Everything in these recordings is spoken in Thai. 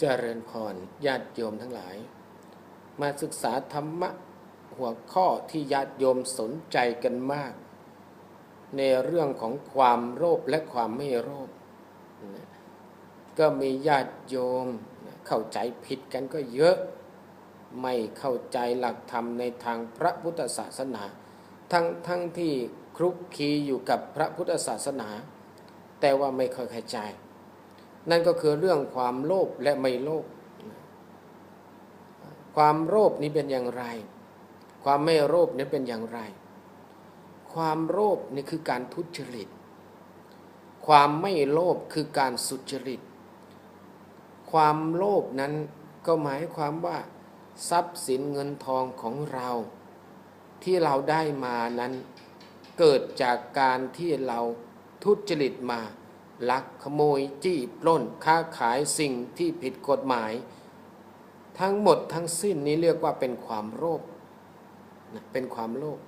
เจริญพรญาติโยมทั้งหลาย มาศึกษาธรรมะหัวข้อที่ญาติโยมสนใจกันมาก ในเรื่องของความโลภและความไม่โลภนะก็มีญาติโยมนะเข้าใจผิดกันก็เยอะ ไม่เข้าใจหลักธรรมในทางพระพุทธศาสนา ทั้งทั้งที่คลุกคลีอยู่กับพระพุทธศาสนา แต่ว่าไม่ค่อยเข้าใจ นั่นก็คือเรื่องความโลภและไม่โลภความโลภนี้เป็นอย่างไร ความไม่โลภนี้เป็นอย่างไร ความโลภนี่คือการทุจริต ความไม่โลภคือการสุจริต ความโลภนั้นก็หมายความว่า ทรัพย์สินเงินทองของเรา ที่เราได้มานั้น เกิดจากการที่เราทุจริตมา ลักขโมยจี้ปล้นค้าขายสิ่งที่ผิดกฎหมาย ทั้งหมดทั้งสิ้นนี้เรียกว่าเป็นความโลภนะเป็นความโลภ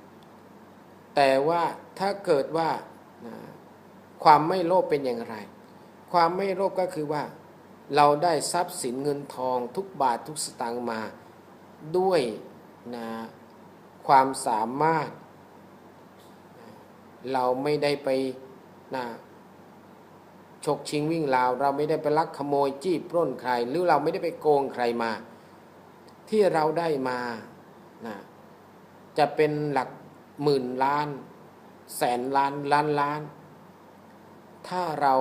แต่ว่าถ้าเกิดว่านะความไม่โลภเป็นอย่างไร ความไม่โลภก็คือว่า เราได้ทรัพย์สินเงินทองทุกบาททุกสตางค์มา ด้วยนะความสามารถ เราไม่ได้ไปนะ ฉกชิงวิ่งราว เราไม่ได้ไปลักขโมยจี้ปล้นใคร หรือเราไม่ได้ไปโกงใครมา ที่เราได้มานะจะเป็นหลักหมื่นล้าน แสนล้านล้านล้าน ถ้าเรา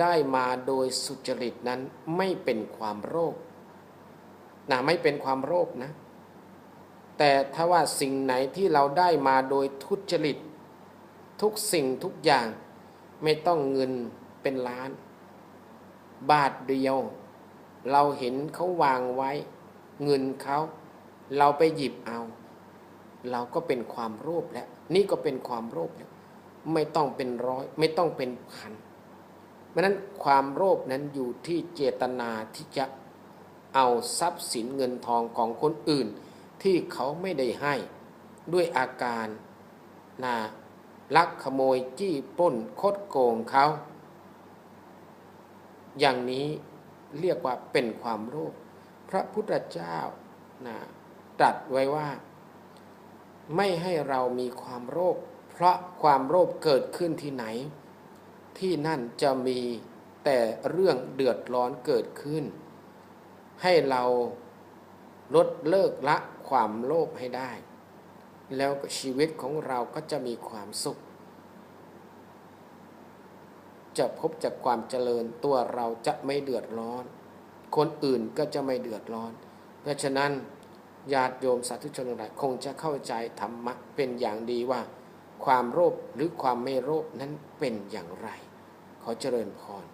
ได้มาโดยสุจริตนั้นไม่เป็นความโรคนะไม่เป็นความโรคนะ แต่ถ้าว่าสิ่งไหนที่เราได้มาโดยทุจริต ทุกสิ่งทุกอย่างไม่ต้องเงิน เป็นล้าน บาทเดียว เราเห็นเขาวางไว้ เงินเขา เราไปหยิบเอา เราก็เป็นความโลภแล้ว นี่ก็เป็นความโลภแล้วไม่ต้องเป็นร้อย ไม่ต้องเป็นพันเพราะนั้นความโลภนั้นอยู่ที่เจตนาที่จะเอาทรัพย์สินเงินทองของคนอื่น ที่เขาไม่ได้ให้ ด้วยอาการนาลักขโมยจี้ปล้นคดโกงเขา อย่างนี้เรียกว่าเป็นความโลภพระพุทธเจ้านะตรัสไว้ว่า ไม่ให้เรามีความโลภเพราะความโลภเกิดขึ้นที่ไหน ที่นั่นจะมีแต่เรื่องเดือดร้อนเกิดขึ้น ให้เราลดเลิกละความโลภให้ได้ แล้วชีวิตของเราก็จะมีความสุข จะพบจากความเจริญตัวเราจะไม่เดือดร้อน คนอื่นก็จะไม่เดือดร้อน เพราะฉะนั้นญาติโยมสาธุชนหลายคงจะเข้าใจธรรมะเป็นอย่างดีว่า ความโลภหรือความไม่โลภนั้นเป็นอย่างไร ขอเจริญพร